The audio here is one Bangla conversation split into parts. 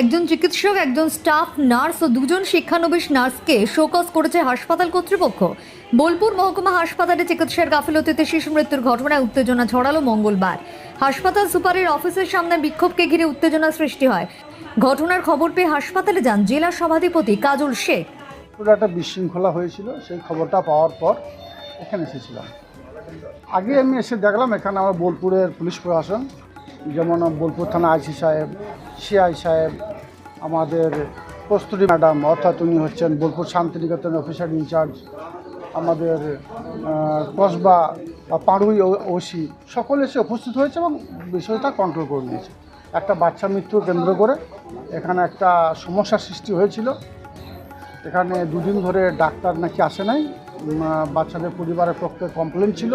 একজন চিকিৎসক, একজন স্টাফ, নার্স ও দুজন শিক্ষানবিশ নার্সকে শোকজ করেছে হাসপাতাল কর্তৃপক্ষ। বোলপুর মহকুমা হাসপাতালে চিকিৎসার গাফিলতিতে শিশু মৃত্যুর ঘটনায় উত্তেজনা ছড়ালো মঙ্গলবার। হাসপাতাল সুপারের অফিসের সামনে বিক্ষোভকে ঘিরে উত্তেজনা সৃষ্টি হয়। ঘটনার খবর পেয়ে হাসপাতালে যান জেলা সভাধিপতি কাজল শেখ। পুরো একটা বিশৃঙ্খলা হয়েছিল, সেই খবরটা পাওয়ার পর এখানে এসেছিলাম। আগে আমি এসে দেখলাম এখানে আমার বোলপুরের পুলিশ প্রশাসন, যেমন বোলপুর থানা আইসি সাহেব সিআই সাহেব, আমাদের কস্তুরী ম্যাডাম, অর্থাৎ উনি হচ্ছেন বোলপুর শান্তিনিকেতন অফিসার ইনচার্জ আমাদের কসবা বা পাড়ুই ওসি, সকলে এসে উপস্থিত হয়েছে এবং বিষয়টা কন্ট্রোল করে নিয়েছে একটা বাচ্চা মৃত্যু কেন্দ্র করে এখানে একটা সমস্যার সৃষ্টি হয়েছিল। এখানে দুদিন ধরে ডাক্তার নাকি আসে নাই বাচ্চাদের পরিবারের পক্ষে কমপ্লেন ছিল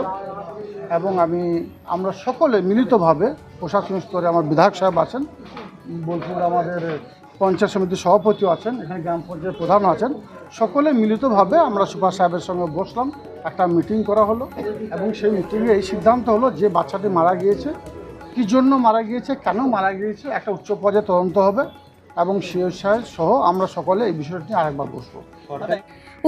এবং আমি, আমরা সকলে মিলিতভাবে প্রশাসনিক স্তরে আমার বিধায়ক সাহেব আছেন বোলপুর আমাদের পঞ্চায়েত সমিতির সভাপতিও আছেন, এখানে গ্রাম পঞ্চায়েত প্রধানও আছেন। সকলে মিলিতভাবে আমরা সুপার সাহেবের সঙ্গে বসলাম, একটা মিটিং করা হলো এবং সেই মিটিংয়ে এই সিদ্ধান্ত হলো যে বাচ্চাটি মারা গিয়েছে। কী জন্য মারা গিয়েছে, কেন মারা গিয়েছে, একটা উচ্চ পর্যায়ে তদন্ত হবে এবং সিও সাহেব সহ আমরা সকলে এই বিষয়টি আরেকবার বসবো।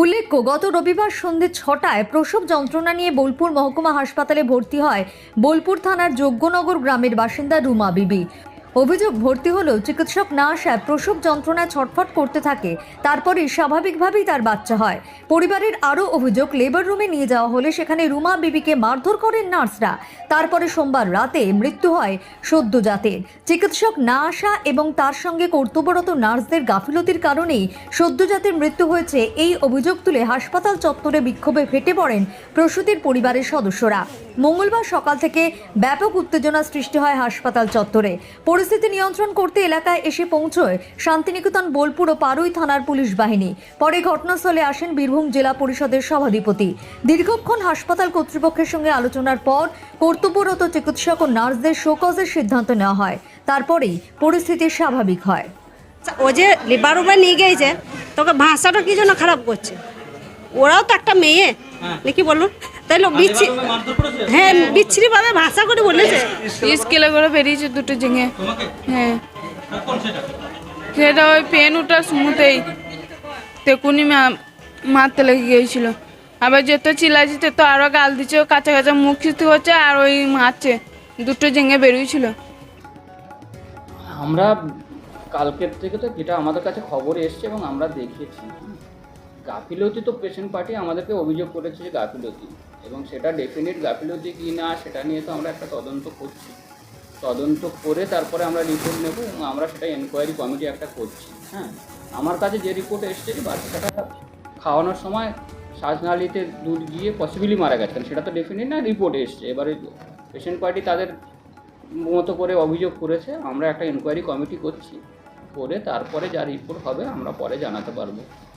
উল্লেখ্য, গত রবিবার সন্ধে ছটায় প্রসব যন্ত্রণা নিয়ে বোলপুর মহকুমা হাসপাতালে ভর্তি হয় বোলপুর থানার যোগ্যনগর গ্রামের বাসিন্দা রুমা বিবি। অভিযোগ ভর্তি হলেও চিকিৎসক না আসায় প্রসব যন্ত্রণায় ছটফট করতে থাকে। তারপরে স্বাভাবিকভাবেই তার বাচ্চা হয়। পরিবারের আরও অভিযোগ, লেবার রুমে নিয়ে যাওয়া হলে সেখানে রুমা বিবিকে মারধর করেন নার্সরা। তারপরে সোমবার রাতে মৃত্যু হয় সদ্যজাতের চিকিৎসক না আসা এবং তার সঙ্গে কর্তব্যরত নার্সদের গাফিলতির কারণেই সদ্যজাতের মৃত্যু হয়েছে এই অভিযোগ তুলে হাসপাতাল চত্বরে বিক্ষোভে ফেটে পড়েন প্রসূতির পরিবারের সদস্যরা। মঙ্গলবার সকাল থেকে ব্যাপক উত্তেজনা সৃষ্টি হয় হাসপাতাল চত্বরে। পরিস্থিতি নিয়ন্ত্রণ করতে এলাকায় এসে পৌঁছয় শান্তিনিকেতন বোলপুর ও পারুই থানার পুলিশ বাহিনী। পরে ঘটনাস্থলে আসেন বীরভূম জেলা পরিষদের সভাধিপতি। দীর্ঘক্ষণ হাসপাতাল কর্তৃপক্ষের সঙ্গে আলোচনার পর কর্তব্যরত চিকিৎসক ও নার্সদের শোকজের সিদ্ধান্ত নেওয়া হয়। তারপরেই পরিস্থিতি স্বাভাবিক হয়। ও যে লিবার রুমে নিয়ে গিয়েছে তোকে ভাষাটা কি জন্য খারাপ করছে? ওরাও তো একটা মেয়ে। নাকি বলুন? বিচ্ছি হ্যাঁ বিচ্ছিরিভাবে ভাষা করে বলেছে। করে বেরিয়েছে দুটো জেঙে হ্যাঁ। সেটা? ওই পেন সময়তেই তেকুনি মারতে লেগে গিয়েছিল। আবার যত চিল্লাছি তত আরও গাল দিচ্ছে কাঁচা কাঁচা মুখ শুতে হচ্ছে আর ওই মারছে। দুটো জেঙে বেরিয়েছিল। আমরা কালকের থেকে তো যেটা আমাদের কাছে খবর এসছে এবং আমরা দেখেছি। গাফিলতি তো পেশেন্ট পার্টি আমাদেরকে অভিযোগ করেছে যে গাফিলতি। এবং সেটা ডেফিনিট গাফিলতি কি না, সেটা নিয়ে তো আমরা একটা তদন্ত করছি। তদন্ত করে তারপরে আমরা রিপোর্ট নেব এবং আমরা সেটা এনকোয়ারি কমিটি একটা করছি হ্যাঁ। আমার কাছে যে রিপোর্ট এসছে যে বাচ্চাটা খাওয়ানোর সময় শ্বাসনালীতে দুধ গিয়ে পসিবিলি মারা গেছেন সেটা তো ডেফিনিট না রিপোর্ট এসছে। এবারে পেশেন্ট পার্টি তাদের মতো করে অভিযোগ করেছে, আমরা একটা এনকোয়ারি কমিটি করছি। করে তারপরে যা রিপোর্ট হবে আমরা পরে জানাতে পারব।